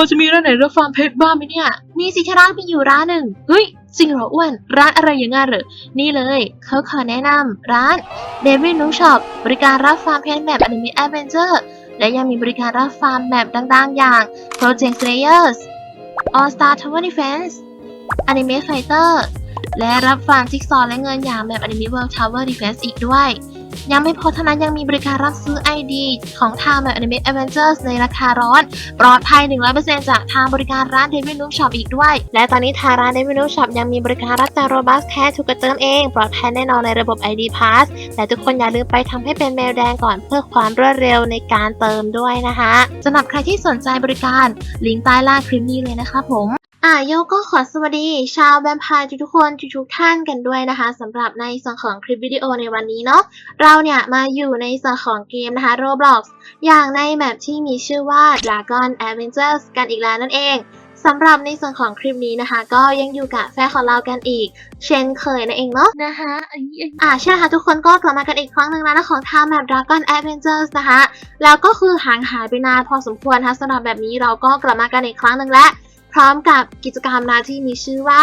อจะมีร้านไหนรับฟาร์มเพชรบ้างไหมเนี่ย มีสิที่ร้านมีอยู่ร้านหนึ่งเฮ้ยจริงเหรออ้วน ร้านอะไรอย่างงั้นเหรอ นี่เลยเขาขอแนะนำร้าน David n o Shop บริการรับฟาร์มเพนแมป Anime Adventure และยังมีบริการรับฟาร์มแมปดังๆ อย่าง Project Slayers All Star Tower Defense Anime Fighter และรับฟาร์มจิ๊กซอว์และเงินอย่างแบบ Anime World Tower Defense อีกด้วย ยังไม่พอเท่านั้นยังมีบริการรับซื้อ ID ของทางแบบ Anime Adventures ในราคาร้อน ปลอดภัย 100%จากทางบริการร้าน David n o Shop อีกด้วย และตอนนี้ทางร้าน David n o Shop ยังมีบริการรับแต่โรบัสแท้ถูกกระเติมเอง ปลอดภัยแน่นอนในระบบ ID Pass แต่ทุกคนอย่าลืมไปทำให้เป็นแมวแดงก่อนเพื่อความรวดเร็วในการเติมด้วยนะคะสำหรับใครที่สนใจบริการลิงก์ใต้ล่างคลิปนี้เลยนะคะผม อะโยก็ขอสวัสดี ชาวแวมไพร์ทุกๆคนทุกๆท่านกันด้วยนะคะสำหรับในส่วนของคลิปวิดีโอในวันนี้เนาะเราเนี่ยมาอยู่ในส่วนของเกมนะคะ Roblox อย่างในแมปที่มีชื่อว่า Dragon Adventures กันอีกแล้วนั่นเองสำหรับในส่วนของคลิปนี้นะคะ ก็ยังอยู่กับแฟนของเรากันอีก เช่นเคยนั่นเองเนาะนะคะไอ้ไอ้อ่าใช่ค่ะทุกคนก็กลับมากันอีกครั้งหนึ่งแล้วนะของทางแมป Dragon Adventures นะคะ แล้วก็คือห่างหายไปนานพอสมควรนะคะสำหรับแบบนี้เราก็กลับมากันอีกครั้งหนึ่งและ พร้อมกับกิจกรรมนะที่มีชื่อว่า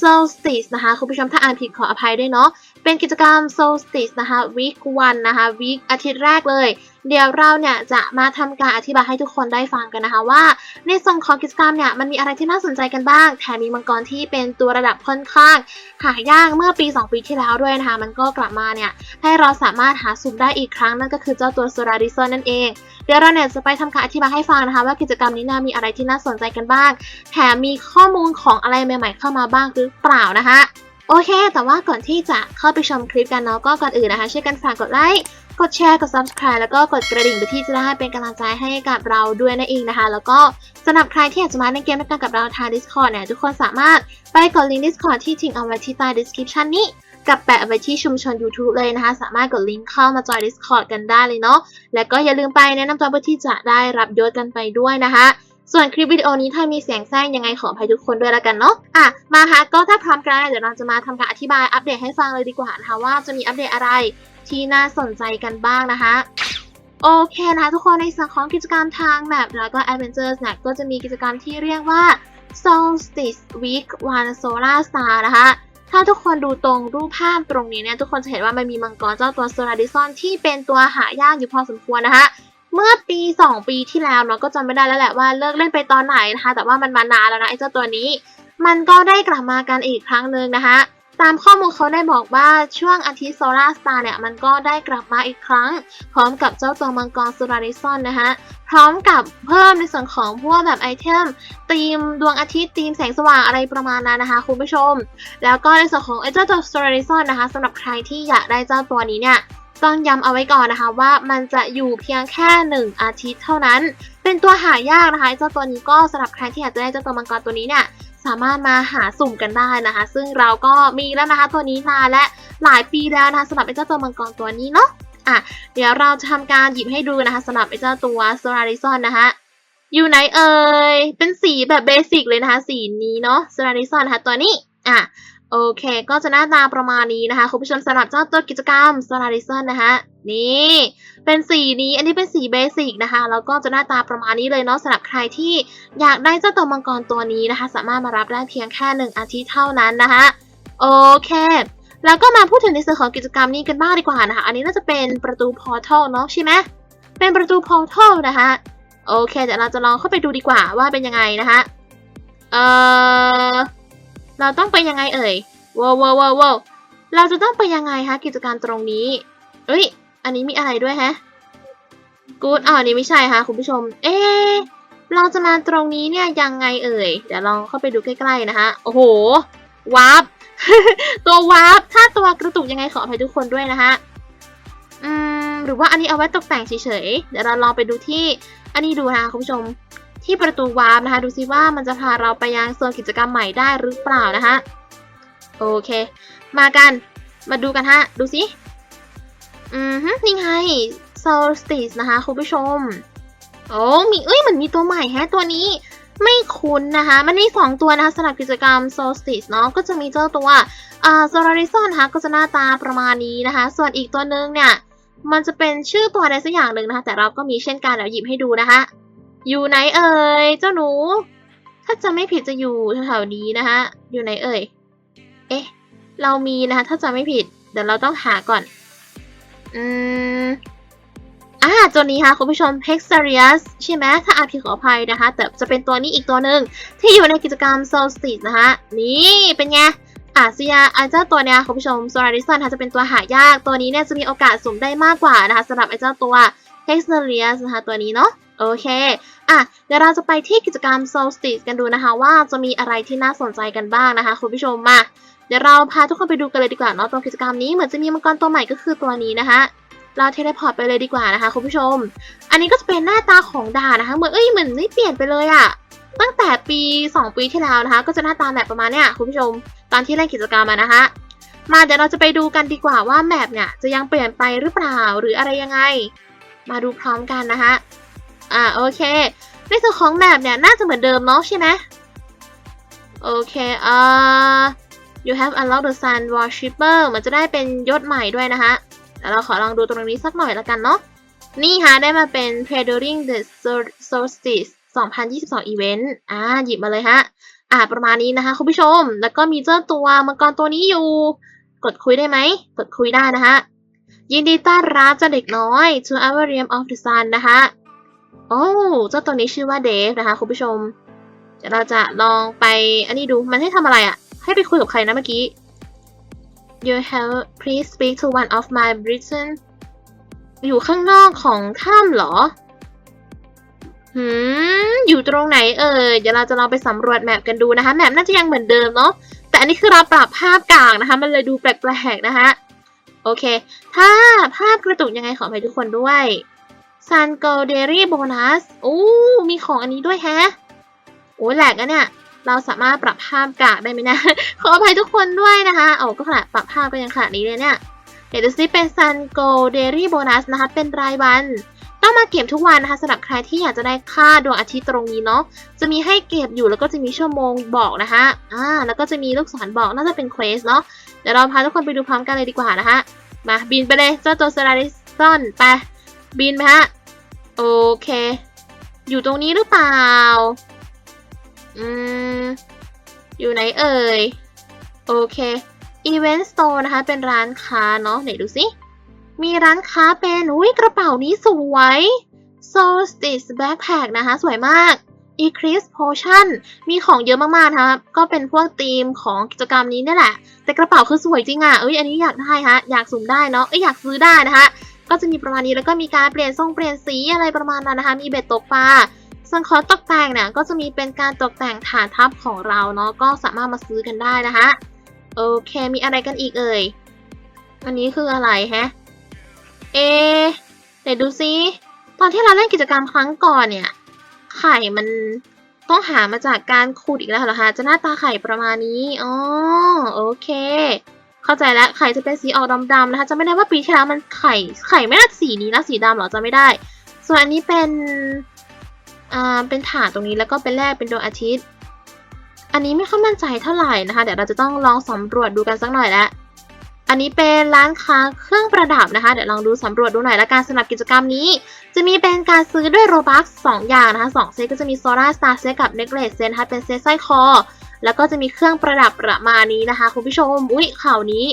Solstice นะคะ คุณผู้ชมถ้าอ่านผิดขออภัยด้วยเนาะเป็นกิจกรรม Solstice นะคะ Week 1 นะคะ Week อาทิตย์แรกเลย เดี๋ยวเราเนี่ยจะมาทำการอธิบายให้ทุกคนได้ฟังกันนะคะว่า ในส่วนของกิจกรรมเนี่ยมันมีอะไรที่น่าสนใจกันบ้าง แถมมีมังกรที่เป็นตัวระดับค่อนข้าง หายากเมื่อปี 2 ปีที่แล้วด้วยนะคะ มันก็กลับมาเนี่ยให้เราสามารถหาสุ่มได้อีกครั้งนั่นก็คือเจ้าตัว s o r a r i s o n นั่นเอง เดี๋ยวเราเนี่ยจะไปทำการอธิบายให้ฟังนะคะ ว่ากิจกรรมนี้นี่ยมีอะไรที่น่าสนใจกันบ้าง แถมมีข้อมูลของอะไรใหม่ ๆ เข้ามาบ้างหรือเปล่านะคะโอเค แต่ว่าก่อนที่จะเข้าไปชมคลิปกันเนาะ ก็ก่อนอื่นนะคะ ช่วยกันฝากกดไลค์ กดแชร์กด subscribe แล้วก็กดกระดิ่งเพื่อที่จะได้เป็นกำลังใจให้กับเราด้วยนั่นเองนะคะ แล้วก็สำหรับใครที่อยากจะมาเล่นเกมด้วยกันกับเราทาง Discord เนี่ยทุกคนสามารถไปกดลิงก์ Discord ที่ทิ้งเอาไว้ที่ใต้ description นี้กับแปะไว้ที่ชุมชน YouTube เลยนะคะ สามารถกดลิงก์เข้ามาจอย Discord กันได้เลยเนาะ และก็อย่าลืมไปแนะนำตัวเพื่อที่จะได้รับยศกันไปด้วยนะคะ ส่วนคลิปวิดีโอนี้ถ้ามีเสียงแซงยังไงขออภัยทุกคนด้วยแล้วกันเนาะ อะ มาคะก็ถ้าพร้อมกันเดี๋ยวเราจะมาทำการอธิบายอัปเดตให้ฟังเลยดีกว่านะคะว่าจะมีอัปเดตอะไร ที่น่าสนใจกันบ้างนะคะโอเคนะคะทุกคนในส่วนของกิจกรรมทางแมปแล้วก็ Adventures เนี่ยก็จะมีกิจกรรมที่เรียกว่า Solstice Week 1 Solar Star นะคะ ถ้าทุกคนดูตรงรูปภาพตรงนี้เนี่ยทุกคนจะเห็นว่ามันมีมังกรเจ้าตัว s o l a r i s o n ที่เป็นตัวหายากอยู่พอสมควรนะคะ เมื่อปี 2 ปีที่แล้วเนาะก็จำไม่ได้แล้วแหละว่าเลิกเล่นไปตอนไหนนะคะ แต่ว่ามันมานานแล้วนะไอ้เจ้าตัวนี้ มันก็ได้กลับมากันอีกครั้งหนึ่งนะคะ ตามข้อมูลเขาได้บอกว่าช่วงอาทิตย์โซลาร์สตาร์เนี่ยมันก็ได้กลับมาอีกครั้ง พร้อมกับเจ้าตัวมังกรโซลาริซอนนะคะพร้อมกับเพิ่มในส่วนของพวกแบบไอเทมธีมดวงอาทิตย์ธีมแสงสว่างอะไรประมาณนั้นนะคะคุณผู้ชม แล้วก็ในส่วนของไอเจ้าตัวโซลาริซอนนะคะสำหรับใครที่อยากได้เจ้าตัวนี้เนี่ยต้องย้ำเอาไว้ก่อนนะคะว่ามันจะอยู่เพียงแค่หนึ่งอาทิตย์เท่านั้น เป็นตัวหายากนะคะเจ้าตัวนี้ก็สำหรับใครที่อยากจะได้เจ้าตัวมังกรตัวนี้เนี่ย สามารถมาหาสุ่มกันได้นะคะ ซึ่งเราก็มีแล้วนะคะตัวนี้นานและหลายปีแล้วนะคะสำหรับไอ้เจ้าตัวมังกรตัวนี้เนาะอะเดี๋ยวเราจะทำการหยิบให้ดูนะคะสำหรับไอ้เจ้าตัวโซลาริซอนนะคะอยู่ไหนเอ่ยเป็นสีแบบเบสิกเลยนะคะ สีนี้เนาะโซลาริซอนนะคะตัวนี้อะ โอเค ก็จะหน้าตาประมาณนี้นะคะ คุณผู้ชมสำหรับเจ้าตัวกิจกรรม s o l a r i s o n นะคะ นี่ เป็นสีนี้ อันนี้เป็นสีเบสิกนะคะ แล้วก็จะหน้าตาประมาณนี้เลยเนาะสำหรับใครที่อยากได้เจ้าตัวมังกรตัวนี้นะคะ สามารถมารับได้เพียงแค่หนึ่งอาทิตย์เท่านั้นนะคะ โอเค แล้วก็มาพูดถึงในส่วนของกิจกรรมนี้กันบ้างดีกว่านะคะ อันนี้น่าจะเป็นประตูพอร์ทัลเนาะใช่ไหมเป็นประตูพอร์ทัลนะคะ โอเคเดี๋ยวเราจะลองเข้าไปดูดีกว่าว่าเป็นยังไงนะคะ เอ่อ เราต้องไปยังไงเอ่ยว้าวว้าวว้าวเราจะต้องไปยังไงคะกิจการตรงนี้เอ้ย อันนี้มีอะไรด้วยฮะกูดอ๋ออันนี้ไม่ใช่ค่ะคุณผู้ชม เอ๊เราจะมาตรงนี้เนี่ยยังไงเอ่ย เดี๋ยวลองเข้าไปดูใกล้ๆนะคะ โอ้โห วาร์ป ตัววาร์ป ถ้าตัวกระตุกยังไงขออภัยทุกคนด้วยนะคะอืม หรือว่าอันนี้เอาไว้ตกแต่งเฉยๆ เดี๋ยวเราลองไปดูที่ อันนี้ดูนะคะคุณผู้ชม ที่ประตูวาร์ปนะคะ ดูซิว่ามันจะพาเราไปยังโซนกิจกรรมใหม่ได้หรือเปล่านะคะ โอเค มากันมาดูกันฮะ ดูสิอืมฮึนี่ไง Solstice นะคะ คุณผู้ชม โอ้มีเอ้ยมันมีตัวใหม่แฮะตัวนี้ไม่คุ้นนะคะ มันมีสองตัวนะคะสำหรับกิจกรรม Solstice เนาะก็จะมีเจ้าตัวอ่า Solarizon นะคะก็จะหน้าตาประมาณนี้นะคะ ส่วนอีกตัวนึงเนี่ย มันจะเป็นชื่อตัวอะไรสักอย่างหนึ่งนะคะ แต่เราก็มีเช่นกันเดี๋ยวหยิบให้ดูนะคะ อยู่ไหนเอ่ยเจ้าหนู ถ้าจะไม่ผิดจะอยู่แถวๆนี้นะคะอยู่ไหนเอ่ย เอ๊ะ เรามีนะคะ ถ้าจะไม่ผิด เดี๋ยวเราต้องหาก่อน อืมอ่าตัวนี้ค่ะคุณผู้ชม Hexarius ใช่ไหมถ้าอาพีขออภัยนะคะ แต่จะเป็นตัวนี้อีกตัวหนึ่งที่อยู่ในกิจกรรม Solstice นะคะนี่เป็นไงอาเซียไอเจ้าตัวเนี้ยคุณผู้ชม Solaris นะคะจะเป็นตัวหายากตัวนี้เนี่ยจะมีโอกาสสุ่มได้มากกว่านะคะสำหรับไอเจ้าตัว Hexarius นะคะตัวนี้เนาะ โอเค อะ เดี๋ยวเราจะไปที่กิจกรรม Solstice กันดูนะคะว่าจะมีอะไรที่น่าสนใจกันบ้างนะคะ คุณผู้ชมมา เดี๋ยวเราพาทุกคนไปดูกันเลยดีกว่าเนาะตัวกิจกรรมนี้เหมือนจะมีมังกรตัวใหม่ก็คือตัวนี้นะคะเราเทเลพอร์ตไปเลยดีกว่านะคะคุณผู้ชม อันนี้ก็จะเป็นหน้าตาของด่านนะคะ เหมือนเอ้ยเหมือนไม่เปลี่ยนไปเลยอะตั้งแต่ปี 2 ปีที่แล้วนะคะ ก็จะหน้าตาแบบประมาณเนี้ยคุณผู้ชม ตอนที่เล่นกิจกรรมอะนะคะ มาเดี๋ยวเราจะไปดูกันดีกว่าว่าแมปเนี่ยจะยังเปลี่ยนไปหรือเปล่าหรืออะไรยังไง มาดูพร้อมกันนะคะ อ่าโอเค ในส่วนของแมปเนี่ยน่าจะเหมือนเดิมเนาะใช่ไหมโอเคอ่า you have unlocked the sun worshipper มันจะได้เป็นยศใหม่ด้วยนะคะเดี๋ยวเราขอลองดูตรงนี้สักหน่อยละกันเนาะนี่ค่ะได้มาเป็น Predaring the Sol- Solstice 2022 Event อ่าหยิบมาเลยฮะ อ่าประมาณนี้นะคะคุณผู้ชม แล้วก็มีเจ้าตัวมังกรตัวนี้อยู่ กดคุยได้ไหม กดคุยได้นะคะยินดีต้อนรับเจ้าเด็กน้อย to our realm of the sun นะคะ โอ้เจ้าตัวนี้ชื่อว่าเดฟนะคะคุณผู้ชม เดี๋ยวเราจะลองไปอันนี้ดูมันให้ทำอะไรอะ่ะ ให้ไปคุยกับใครนะเมื่อกี้ You have please speak to one of my Britain อยู่ข้างนอกของถ้ำเหรอ หืม อยู่ตรงไหนเอ่ย เดี๋ยวเราจะลองไปสำรวจแมปกันดูนะคะ แมปน่าจะยังเหมือนเดิมเนาะ แต่อันนี้คือเราปรับภาพกลางนะคะ มันเลยดูแปลกๆนะคะ โอเค ถ้าภาพกระตุกยังไงขออภัยทุกคนด้วย Sun g o d e r y Bonus โอ้ มีของอันนี้ด้วยแฮะ โอ้ยแหลกอะเนี่ย เราสามารถปรับภาพกากได้ไหมนะ ขออภัยทุกคนด้วยนะคะโอ้ก็ขนาดปรับภาพก็ยังขนาดนี้เลยเนี่ย เดี๋ยวดูซิเป็น Sun g o d e r y Bonus นะคะ เป็นรายวัน ต้องมาเก็บทุกวันนะคะสำหรับใครที่อยากจะได้ค่าดวงอาทิตย์ตรงนี้เนาะ จะมีให้เก็บอยู่แล้วก็จะมีชั่วโมงบอกนะคะอ่า แล้วก็จะมีลูกศรบอกน่าจะเป็นเควสเนาะ เดี๋ยวเราพาทุกคนไปดูพร้อมกันเลยดีกว่านะคะ มาบินไปเลยเจ้าตัวสลาริสซอนไปบินไปฮะ โอเค อยู่ตรงนี้หรือเปล่า อืม อยู่ไหนเอ่ย โอเค Event Store นะคะ เป็นร้านค้าเนาะไหนดูสิ มีร้านค้าเป็นอุ้ยกระเป๋านี้สวย Solstice Backpack นะคะ สวยมาก Eclipse Potion มีของเยอะมากๆนะคะก็เป็นพวกธีมของกิจกรรมนี้นี่แหละ แต่กระเป๋าคือสวยจริงอะเอ้ยอันนี้อยากได้ฮะ อยากสุ่มได้เนาะเอ้ยอยากซื้อได้นะคะ ก็จะมีประมาณนี้แล้วก็มีการเปลี่ยนทรงเปลี่ยนสีอะไรประมาณนั้นนะคะ มีเบ็ดตกปลาส่วนของตกแต่งเนี่ยก็จะมีเป็นการตกแต่งฐานทัพของเราเนาะก็สามารถมาซื้อกันได้นะคะโอเคมีอะไรกันอีกเอ่ยอันนี้คืออะไรฮะเอเดี๋ยวดูซิตอนที่เราเล่นกิจกรรมครั้งก่อนเนี่ย ไข่มันต้องหามาจากการขุดอีกแล้วเหรอคะจะหน้าตาไข่ประมาณนี้อ๋อโอเค เข้าใจแล้วไข่จะเป็นสีออกดำๆนะคะจะไม่ได้ว่าปีที่แล้วมันไข่ไข่ไม่น่าสีนี้นะสีดำหรอจะไม่ได้ ส่วนอันนี้เป็นอ่าเป็นฐานตรงนี้แล้วก็เป็นแรกเป็นดวงอาทิตย์ อันนี้ไม่ค่อยมั่นใจเท่าไหร่นะคะ เดี๋ยวเราจะต้องลองสำรวจดูกันสักหน่อยแล้วอันนี้เป็นร้านค้าเครื่องประดับนะคะ เดี๋ยวลองดูสำรวจดูหน่อยละกันสำหรับกิจกรรมนี้ จะมีเป็นการซื้อด้วยโรบัคสองอย่างนะคะสองเซตก็จะมีโซลาร์สตาร์เซตกับเน็กเลสเซตนะคะเป็นเซตสร้อยคอ แล้วก็จะมีเครื่องประดับประมาณนี้นะคะ คุณผู้ชม อุ๊ยข่าวนี้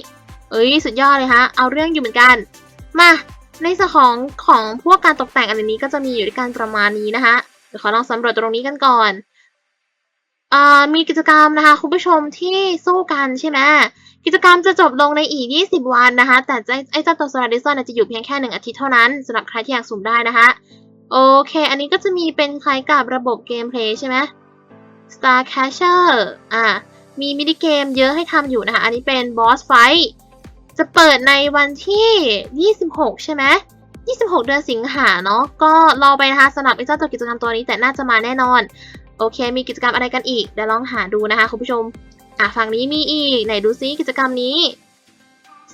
เอ้ยสุดยอดเลยฮะ เอาเรื่องอยู่เหมือนกัน มาในส่วนของของพวกการตกแต่งอะไรนี้ก็จะมีอยู่ด้วยกันประมาณนี้นะคะเดี๋ยวขอลองสำรวจตรงนี้กันก่อนอ่ามีกิจกรรมนะคะ คุณผู้ชมที่สู้กันใช่ไหมกิจกรรมจะจบลงในอีก 20 วันนะคะ แต่ไอ้เจ้าตัวโซลาริซอนจะอยู่เพียงแค่หนึ่งอาทิตย์เท่านั้นสำหรับใครที่อยากสุ่มได้นะคะ โอเค อันนี้ก็จะมีเป็นคล้ายกับระบบเกมเพลย์ใช่ไหม Star Catcher อ่ามีมินิเกมเยอะให้ทำอยู่นะคะ อันนี้เป็น Boss Fight จะเปิดในวันที่ 26 ใช่ไหม 26 เดือนสิงหาเนาะ ก็รอไปนะคะสำหรับไอ้เจ้าตัวกิจกรรมตัวนี้แต่น่าจะมาแน่นอน โอเค มีกิจกรรมอะไรกันอีก เดี๋ยวลองหาดูนะคะคุณผู้ชม อะฝั่งนี้มีอีก ไหนดูซิกิจกรรมนี้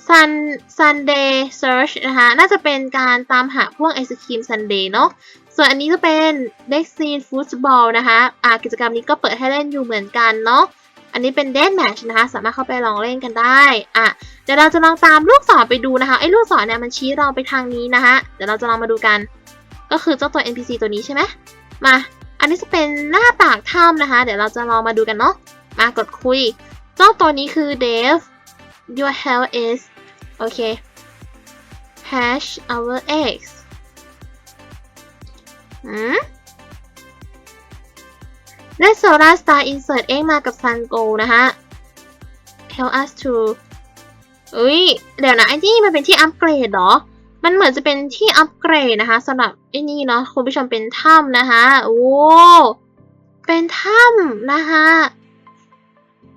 Sun Sunday Search นะคะ น่าจะเป็นการตามหาพวกไอศครีม Sunday เนาะ ส่วนอันนี้จะเป็น d e x i n Football นะคะอะกิจกรรมนี้ก็เปิดให้เล่นอยู่เหมือนกันเนาะอันนี้เป็น Dead Match นะคะ สามารถเข้าไปลองเล่นกันได้อะเดี๋ยวเราจะลองตามลูกศรไปดูนะคะไอ้ลูกศรเนี่ยมันชี้เราไปทางนี้นะคะเดี๋ยวเราจะลองมาดูกัน ก็คือเจ้าตัว NPC ตัวนี้ใช่ไหมมา อันนี้จะเป็นหน้าปากถ้ำนะคะ เดี๋ยวเราจะลองมาดูกันเนาะมากดคุย เจ้าตัวนี้คือ Dave your health is โอเค hash our eggs หืมได้ Solar Star Insert เองมากับ Sun Go นะคะ help us to อุ้ยเดี๋ยวนะไอ้นี่มันเป็นที่อัปเกรดเหรอ มันเหมือนจะเป็นที่อัปเกรดนะคะสำหรับไอ้นี่เนาะคุณผู้ชมเป็นถ้ำนะคะโอ้เป็นถ้ำนะคะ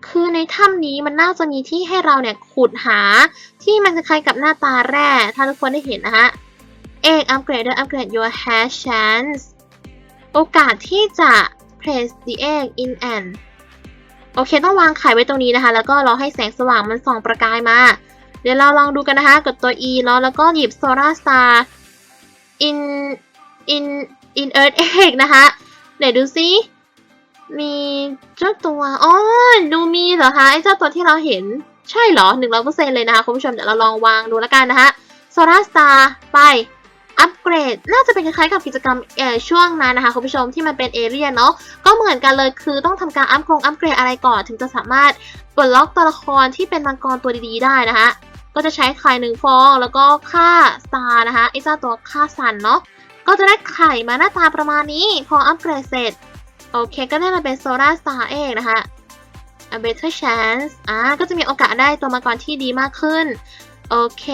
คือในถ้ำนี้มันน่าจะมีที่ให้เราเนี่ยขุดหาที่มันจะคล้ายกับหน้าตาแร่ถ้าทุกคนได้เห็นนะคะ เอกอัปเกรดอัปเกรด your hash chance โอกาสที่จะ place the egg in an โอเค ต้องวางไข่ไว้ตรงนี้นะคะ แล้วก็รอให้แสงสว่างมันส่องประกายมา เดี๋ยวเราลองดูกันนะคะ กดตัว E เนาะแล้วก็หยิบ solar star in in in earth egg นะคะไหนดูซิมีเจ้าตัวอ๋อดูมีเหรอคะไอ้เจ้าตัวที่เราเห็นใช่เหรอหนึ่งร้อยเปอร์เซ็นเลยนะคะคุณผู้ชมเดี๋ยวเราลองวางดูแล้วกันนะคะ solar star ไป เกรดน่าจะเป็นคล้ายๆกับกิจกรรมเอ่อช่วงนั้นนะคะคุณผู้ชมที่มันเป็นเอเรียเนาะก็เหมือนกันเลยคือต้องทำการอัปกรงอัปเกรดอะไรก่อน ถึงจะสามารถปลดล็อกตัวละครที่เป็นมังกรตัวดีๆได้นะคะก็จะใช้ไข่หนึ่งฟองแล้วก็ค่าสตาร์นะคะไอ้เจ้าตัวค่าซันเนาะก็จะได้ไข่มาหน้าตาประมาณนี้ พออัปเกรดเสร็จโอเคก็ได้มาเป็นโซลาร์สตาร์เองนะคะ a better chance อ่าก็จะมีโอกาสได้ตัวมังกรที่ดีมากขึ้น โอเค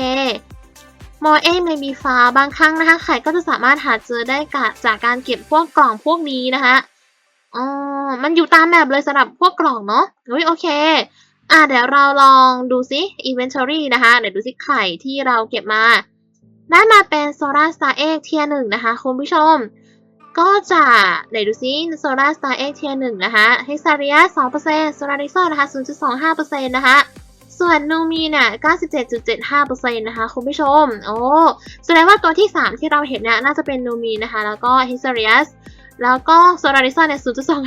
มอเองไม่มีฟ้าบางครั้งนะคะไข่ก็จะสามารถหาเจอได้กจากการเก็บพวกกล่องพวกนี้นะคะอ๋อมันอยู่ตามแบบเลยสำหรับพวกกล่องเนาะอุ้ยโอเค อะเดี๋ยวเราลองดูซิ inventory นะคะ เดี๋ยวดูซิไข่ที่เราเก็บมาได้มาเป็น Solar Star Egg เทียหนึ่งนะคะ คุณผู้ชม ก็จะไหนดูซิ Solar Star Egg เทียหนึ่งนะคะ h e x a r i a 2% Solarizon นต์โซลาริโซนะคะ0.25%นะคะ ส่วนนูมีเนี่ย97.75%นะคะคุณผู้ชม โอ้ แสดงว่าตัวที่ 3 ที่เราเห็นเนี่ยน่าจะเป็นนูมีนะคะ แล้วก็ h e x a r i a s แล้วก็ Solarizon เนี่ย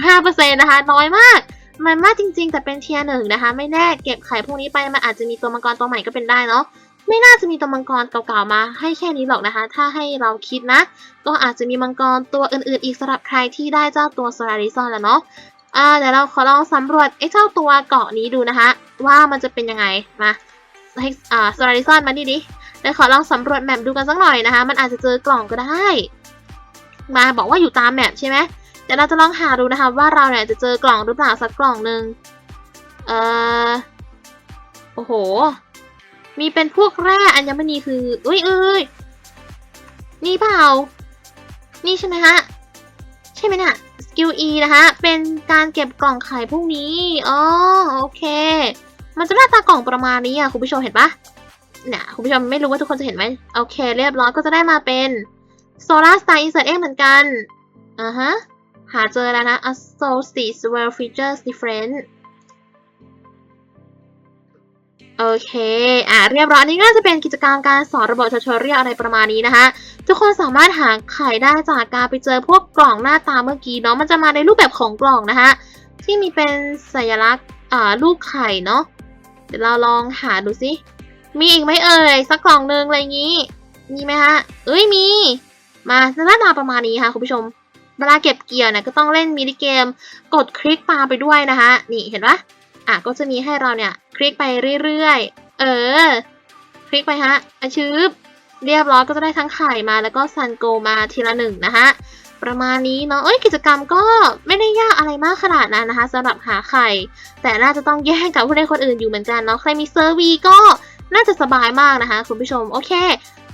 0.25%นะคะ น้อยมากมันมากจริงๆ แต่เป็นเทียร์หนึ่งนะคะ ไม่แน่เก็บไข่พวกนี้ไปมันอาจจะมีตัวมังกรตัวใหม่ก็เป็นได้เนาะไม่น่าจะมีตัวมังกรเก่าๆมาให้แค่นี้หรอกนะคะ ถ้าให้เราคิดนะ ก็อาจจะมีมังกรตัวอื่นๆ อีกสำหรับใครที่ได้เจ้าตัวโซลาริซอนแล้วเนาะอ่าเดี๋ยวเราขอลองสำรวจไอ้เจ้าตัวเกาะนี้ดูนะคะ ว่ามันจะเป็นยังไงมาให้อ่าโซลาริซอนมาดิดิเดี๋ยวขอลองสำรวจแมปดูกันสักหน่อยนะคะ มันอาจจะเจอกล่องก็ได้ มาบอกว่าอยู่ตามแมปใช่ไหมเดี๋ยวเราจะลองหาดูนะคะ ว่าเราเนี่ยจะเจอกล่องหรือเปล่าสักกล่องหนึ่งเอ่อโอ้โห มีเป็นพวกแร่อัญมณีคือเอ้ยเอ้ยนี่เปล่า นี่ใช่ไหมฮะ ใช่ไหมเนี่ย สกิล E นะคะ เป็นการเก็บกล่องไข่พวกนี้ อ๋อ โอเค มันจะหน้าตากล่องประมาณนี้อะ คุณผู้ชมเห็นปะเนี่ย คุณผู้ชมไม่รู้ว่าทุกคนจะเห็นไหม โอเค เรียบร้อยก็จะได้มาเป็น Solar Star Insert เองเหมือนกัน อ่าฮะ หาเจอแล้วนะ associate well features different โอเค อ่าเรียบร้อยอันนี้ก็จะเป็นกิจกรรมการสอนระบบทชเรียอะไรประมาณนี้นะคะ ทุกคนสามารถหาไข่ได้จากการไปเจอพวกกล่องหน้าตาเมื่อกี้เนาะ มันจะมาในรูปแบบของกล่องนะคะ ที่มีเป็นสัญลักษณ์อ่ารูปไข่เนาะ เดี๋ยวเราลองหาดูสิ มีอีกไหมเอ่ย สักกล่องหนึงอะไรอย่างนี้ มีไหมฮะ เอ้ยมี มาหน้าตาประมาณนี้ค่ะคุณผู้ชม เวลาเก็บเกี่ยวเนี่ยก็ต้องเล่นมินิเกม กดคลิกตามไปด้วยนะคะ นี่เห็นปะ อะก็จะมีให้เราเนี่ย คลิกไปเรื่อยๆ เออ คลิกไปฮะอาชืบเรียบร้อยก็จะได้ทั้งไข่มาแล้วก็ซันโกมาทีละหนึ่งนะคะประมาณนี้เนาะ เอ้ยกิจกรรมก็ไม่ได้ยากอะไรมากขนาดนั้นนะคะสำหรับหาไข่ แต่น่าจะต้องแย่งกับผู้เล่นคนอื่นอยู่เหมือนกันเนาะ ใครมีเซอร์วีก็น่าจะสบายมากนะคะ คุณผู้ชม โอเค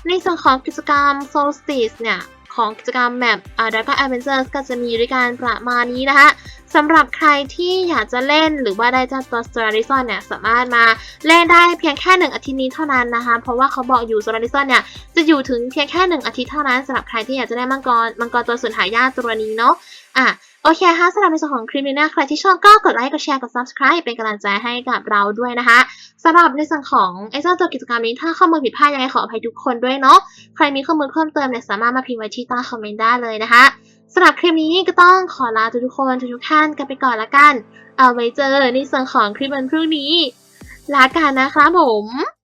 ในส่วนของกิจกรรม Solstice เนี่ย ของกิจกรรมแบบ uh, Dragon Adventures ก็จะมีด้วยกันประมาณนี้นะคะสำหรับใครที่อยากจะเล่นหรือว่าได้จ้าตัว s o l a r i s o n เนี่ยสามารถมาเล่นได้เพียงแค่หนึ่งอาทิตย์นี้เท่านั้นนะคะ เพราะว่าเขาบอกอยู่ s o l a r i s o n เนี่ยจะอยู่ถึงเพียงแค่หนึ่งอาทิตย์เท่านั้นสำหรับใครที่อยากจะได้มังกรมังกรตัวสุดหายากตัวนี้เนาะอะ โอเคค่ะสำหรับในส่วนของคลิปนี้นะใครที่ชอบก็กดไลค์กดแชร์กด subscribe เป็นกำลังใจให้กับเราด้วยนะคะสำหรับในส่วนของไอ้เจ้าตัวกิจกรรมนี้ถ้าข้อมูลผิดพลาดยังไงขออภัยทุกคนด้วยเนาะใครมีข้อมูลเพิ่มเติมเนี่ยสามารถมาพิมพ์ไว้ที่ใต้คอมเมนต์ได้เลยนะคะสำหรับคลิปนี้ก็ต้องขอลาทุกๆคนทุกๆท่านกันไปก่อนละกัน เอาไว้เจอในส่วนของคลิปวันพรุ่งนี้ลากันนะคะผม